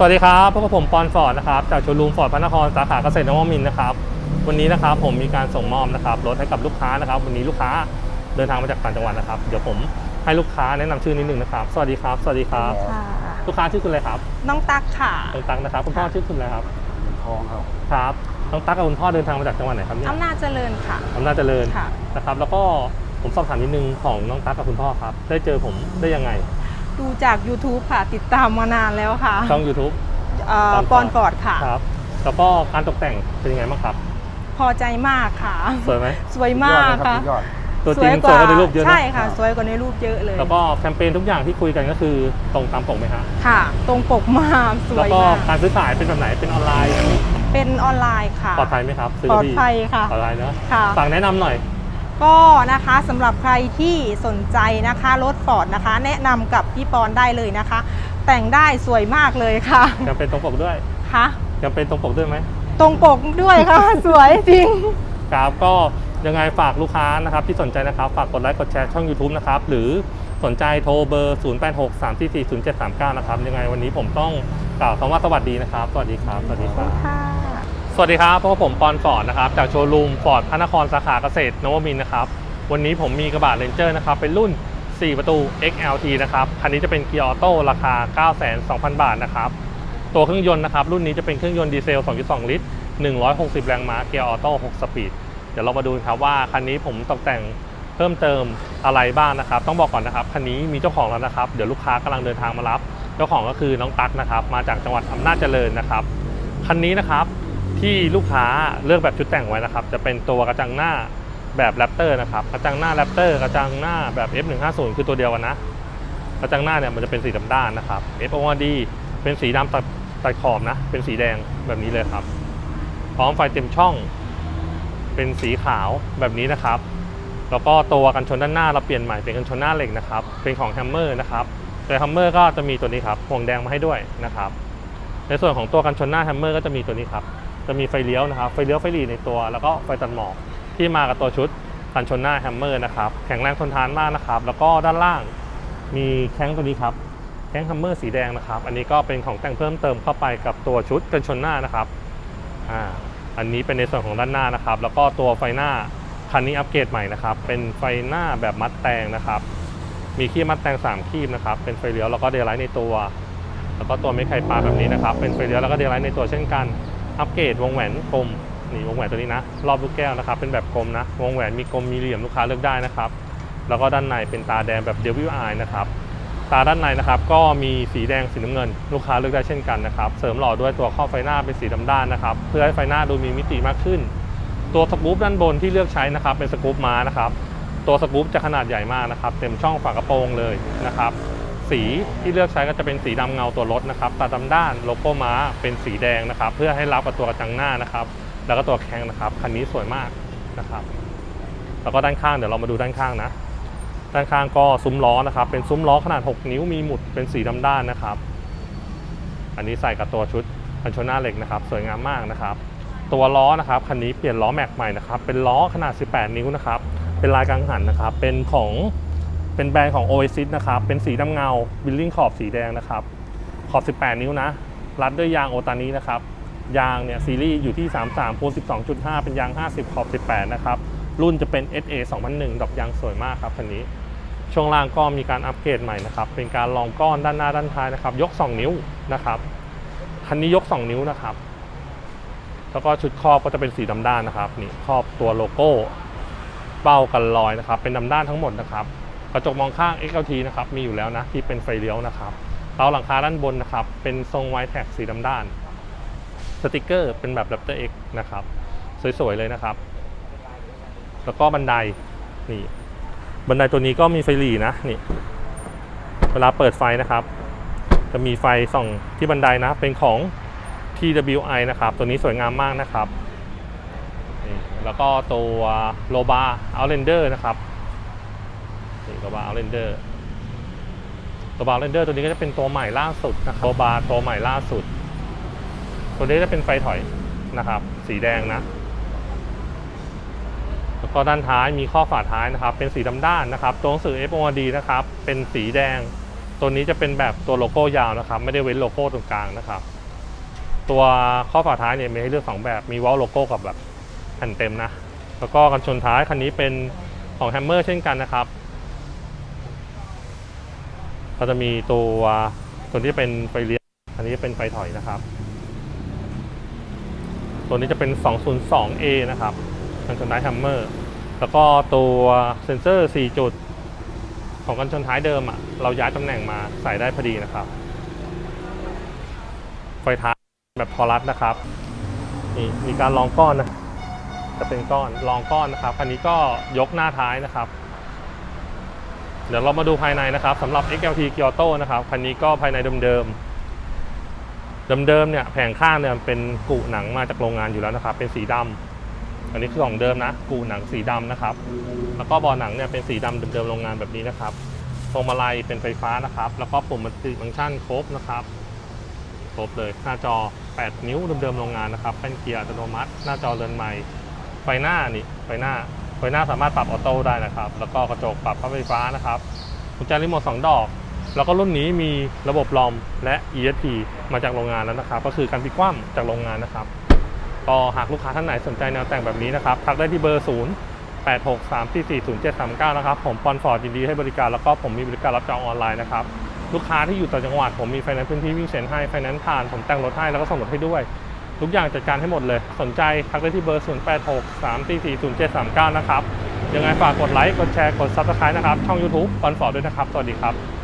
สวัสดีครับพบกับผมปอนฟอร์ดนะครับจากโชว์รูมฟอร์ดพระนครสาขาเกษตรนวมินทร์นะครับ วันนี้นะครับผมมีการส่งมอบนะครับรถให้กับลูกค้านะครับ วันนี้ลูกค้าเดินทางมาจากต่างจังหวัดนะครับ เดี๋ยวผมให้ลูกค้าแนะนำชื่อนิดนึงนะครับ สวัสดีครับ สวัสดีครับ ค่ะลูกค้าชื่อคุณอะไรครับน้องตั๊กค่ะน้องตั๊กนะครับคุณพ่อชื่อคุณอะไรครับทองครับครับน้องตั๊กกับคุณพ่อเดินทางมาจากจังหวัดไหนครับเนี่ยอำนาจเจริญค่ะ อำนาจเจริญค่ะ นะครับ แล้วก็ผมสอบถามนิดนึงของน้องตั๊กกับคุณพ่อครับ ได้เจอผมได้ยังไง ดูจาก YouTube ค่ะ ติดตามมานานแล้วค่ะช่อง YouTube เอ่อปปออนนฟฟออร์ร์ดดค่ะ ครับแล้วก็การตกแต่งเป็นยังไงบ้างครับ พอใจมากค่ะ สวยไหมสวยมากค่ะยอดตัวจริงสวยกว่าในรูปเยอะนะใช่ค่ะ สวยกว่าในรูปเยอะเลย แล้วก็แคมเปญทุกอย่างที่คุยกันก็คือตรงตามปกไหมฮะค่ะ ตรงปกมากสแล้ววยก็มาก การซื้อขายเป็นแบบไหนเป็นออนไลน์เป็นออนไลน์ค่ะ ปลอดภัยไหมครับซื้อปลอดที่ภัยค่ะ ปลอดภัยเนอะค่ะ ฝากแนะนำหน่อย ก็นะคะสำหรับใครที่สนใจนะคะรถฟอร์ดนะคะ แนะนำกับพี่ปอนได้เลยนะคะ แต่งได้สวยมากเลยค่ะแคมเปญตรงปกด้วยค่ะแคมเปญตรงปกด้วยไหมตรงปกด้วยค่ะ สวยจริงครับก็ยังไงฝากลูกค้านะครับที่สนใจนะครับฝากกดไลค์กดแชร์ช่อง YouTube นะครับหรือสนใจโทรเบอร์ 0 8 6 3 4 4 0 7 3 9 นะครับยังไงวันนี้ผมต้องกล่าวคำว่าสวัสดีนะครับ สวัสดีครับ สวัสดีครับค่ะ สวัสดีครับพบกับผมปอนฟอร์ดนะครับจากโชว์รูมฟอร์ดพระนครสาขาเกษตรนวมินนะครับ วันนี้ผมมีกระบะเรนเจอร์นะครับ เป็นรุ่น 4 ประตู XLT นะครับ คันนี้จะเป็นเกียร์ออโต้ราคา9,200,000 บาทนะครับ ตัวเครื่องยนต์นะครับ รุ่นนี้จะเป็นเครื่องยนต์ดีเซล 2.2 ลิตร 160 แรงม้าเกียร์ออโต้6สปีด เดี๋ยวเรามาดูครับว่าคันนี้ผมตกแต่งเพิ่มเติมอะไรบ้างนะครับ ต้องบอกก่อนนะครับคันนี้มีเจ้าของแล้วนะครับ เดี๋ยวลูกค้ากำลังเดินทางมารับ เจ้าของก็คือน้องตั๊กนะครับมาจากจังหวัดอำนาจเจริญนะครับคันนี้นะครับ ที่ลูกค้าเลือกแบบชุดแต่งไว้นะครับ จะเป็นตัวกระจังหน้าแบบแรปเตอร์นะครับ กระจังหน้าแรปเตอร์กระจังหน้าแบบ F150 คือตัวเดียวกันนะ กระจังหน้าเนี่ยมันจะเป็นสีดำด้านนะครับ FOD เป็นสีดำตัดตัดขอบนะ เป็นสีแดงแบบนี้เลยครับ พร้อมไฟเต็มช่อง เป็นสีขาวแบบนี้นะครับ แล้วก็ตัวกันชนด้านหน้าเราเปลี่ยนใหม่เป็นกันชนหน้าเหล็กนะครับ เป็นของแฮมเมอร์นะครับโดยแฮมเมอร์ก็จะมีตัวนี้ครับห่วงแดงมาให้ด้วยนะครับ ในส่วนของตัวกันชนหน้าแฮมเมอร์ก็จะมีตัวนี้ครับ จะมีไฟเลี้ยวนะครับ ไฟเลี้ยวไฟหลีในตัว แล้วก็ไฟตัดหมอกที่มากับตัวชุดกันชนหน้าแฮมเมอร์นะครับแข็งแรงทนทานมากนะครับ แล้วก็ด้านล่างมีแข้งตัวนี้ครับแข้งแฮมเมอร์สีแดงนะครับ อันนี้ก็เป็นของแต่งเพิ่มเติมเข้าไปกับตัวชุดกันชนหน้านะครับอ่าอันนี้เป็นในส่วนของด้านหน้านะครับ แล้วก็ตัวไฟหน้าคันนี้อัปเกรดใหม่นะครับ เป็นไฟหน้าแบบมัดแตงนะครับ มีขี้มัดแตง3คีบนะครับ เป็นไฟเลี้ยวแล้วก็เดย์ไลท์ในตัว แล้วก็ตัวไม่ไข่ปลาแบบนี้นะครับ เป็นไฟเลี้ยวแล้วก็เดย์ไลท์ในตัวเช่นกัน อัปเกรดวงแหวนกลมนี่วงแหวนตัวนี้นะ รอบลูกแก้วนะครับ เป็นแบบกลมนะ วงแหวนมีกลมมีเหลี่ยมลูกค้าเลือกได้นะครับ แล้วก็ด้านในเป็นตาแดงแบบ WI นะครับ ตาด้านในนะครับก็มีสีแดงสีน้ำเงิน ลูกค้าเลือกได้เช่นกันนะครับ เสริมหล่อด้วยตัวข้อบไฟหน้าเป็นสีดำด้านนะครับ เพื่อให้ไฟหน้าดูมีมิติมากขึ้น ตัวสกู๊ปด้านบนที่เลือกใช้นะครับ เป็นสกู๊ปม้านะครับ ตัวสกู๊ปจะขนาดใหญ่มากนะครับ เต็มช่องฝากระโปรงเลยนะครับ สีที่เลือกใช้ก็จะเป็นสีดำเงาตัวรถนะครับตาดำด้านโลโก้ม้าเป็นสีแดงนะครับ เพื่อให้รับกับตัวกระจังหน้านะครับ แล้วก็ตัวแข้งนะครับคันนี้สวยมากนะครับ แล้วก็ด้านข้างเดี๋ยวเรามาดูด้านข้างนะ ด้านข้างก็ซุ้มล้อนะครับ เป็นซุ้มล้อขนาด 6 นิ้วมีหมุดเป็นสีดำด้านนะครับ อันนี้ใส่กับตัวชุดกันชนหน้าเหล็กนะครับ สวยงามมากนะครับ ตัวล้อนะครับคันนี้เปลี่ยนล้อแม็กใหม่นะครับเป็นล้อขนาด 18 นิ้วนะครับเป็นลายกังหันนะครับเป็นของ เป็นแบรนด์ของ Oasis นะครับ เป็นสีดำเงาบิลลิ่งขอบสีแดงนะครับ ขอบ 18 นิ้วนะ รัดด้วยยางโอตานี้นะครับ ยางเนี่ยซีรีส์อยู่ที่ 33คูณ12.5 เป็นยาง 50 ขอบ 18 นะครับ รุ่นจะเป็น SA 2001 ดอกยางสวยมากครับคันนี้ ช่วงล่างก็มีการอัปเกรดใหม่นะครับ เป็นการรองก้อนด้านหน้าด้านท้ายนะครับ ยก 2 นิ้วนะครับ คันนี้ยก 2 นิ้วนะครับ แล้วก็ชุดครอบก็จะเป็นสีดำด้านนะครับ นี่ครอบตัวโลโก้ เป้ากันรอยนะครับ เป็นดำด้านทั้งหมดนะครับ กระจกมองข้าง XLT นะครับมีอยู่แล้วนะที่เป็นไฟเลี้ยวนะครับเตาหลังคาด้านบนนะครับเป็นทรงไวแท็กสีดำด้านสติกเกอร์เป็นแบบ Raptor X นะครับสวยๆเลยนะครับ แล้วก็บันไดนี่บันไดตัวนี้ก็มีไฟหลีนะนี่เวลาเปิดไฟนะครับ จะมีไฟส่องที่บันไดนะ เป็นของ TWI นะครับ ตัวนี้สวยงามมากนะครับนี่แล้วก็ตัวโลบาเอาเรนเดอร์นะครับ นี่โลบาเอาเรนเดอร์โลบาเอาเรนเดอร์ตัวนี้ก็จะเป็นตัวใหม่ล่าสุดนะครับโลบาตัวใหม่ล่าสุด ตัวนี้จะเป็นไฟถอยนะครับ สีแดงนะ แล้วก็ด้านท้ายมีข้อฝาท้ายนะครับ เป็นสีดำด้านนะครับ ตัวหนังสือ FOD นะครับ เป็นสีแดง ตัวนี้จะเป็นแบบตัวโลโก้ยาวนะครับ ไม่ได้เว้นโลโก้ตรงกลางนะครับ ตัวข้อฝาท้ายเนี่ยมีให้เลือกสองแบบ มีวอลโลโก้กับแบบแผ่นเต็มนะ แล้วก็กันชนท้ายคันนี้เป็นของแฮมเมอร์เช่นกันนะครับ ก็จะมีตัวตัวที่เป็นไฟเลี้ยวอันนี้เป็นไฟถอยนะครับ ตัวนี้จะเป็น 202A นะครับกันชนท้ายแฮมเมอร์ แล้วก็ตัวเซ็นเซอร์ 4 จุด ของกันชนท้ายเดิมอะเราย้ายตำแหน่งมาใส่ได้พอดีนะครับ ไฟท้ายแบบพอรัสนะครับนี่มีการลองก้อนนะจะเป็นก้อนลองก้อนนะครับ คันนี้ก็ยกหน้าท้ายนะครับ เดี๋ยวเรามาดูภายในนะครับสำหรับ XLT Kyoto นะครับคันนี้ก็ภายในเดิมๆเดิมๆเนี่ยแผงข้างเนี่ยเป็นกุหนังมาจากโรงงานอยู่แล้วนะครับ เป็นสีดำอันนี้คือของเดิมนะกุหนังสีดำนะครับ แล้วก็บอหนังเนี่ยเป็นสีดำเดิมๆโรงงานแบบนี้นะครับพวงมาลัยเป็นไฟฟ้านะครับ แล้วก็ปุ่มมัลติฟังก์ชันครบนะครับครบเลยหน้าจอ 8 นิ้วเดิมๆโรงงานนะครับเป็นเกียร์อัตโนมัติ หน้าจอเรือนใหม่ไฟหน้านี่ไฟหน้า ไฟหน้าสามารถปรับออโต้ได้นะครับ แล้วก็กระจกปรับไฟฟ้านะครับกุญแจรีโมท2ดอก แล้วก็รุ่นนี้มีระบบลอมและ ESP มาจากโรงงานแล้วนะครับ ก็คือการพลิกคว่ำจากโรงงานนะครับ ก็หากลูกค้าท่านไหนสนใจแนวแต่งแบบนี้นะครับ ทักได้ที่เบอร์ 0 8 6 3 4 4 0 7 3 9 นะครับ ผมปอนฟอร์ดยินดีให้บริการ แล้วก็ผมมีบริการรับจองออนไลน์นะครับ ลูกค้าที่อยู่ต่างจังหวัดผมมีไฟแนนซ์พื้นที่วิ่งเซ็นให้ ไฟแนนซ์ผ่าน ผมแต่งรถให้ แล้วก็ส่งรถให้ด้วย ทุกอย่างจัดการให้หมดเลย สนใจทักได้ที่เบอร์ 0 8 6 3 4 4 0 7 3 9 นะครับ ยังไงฝากกดไลค์ กดแชร์ กดซับสไครต์นะครับ ช่อง YouTube ปอนฟอร์ดด้วยนะครับ สวัสดีครับ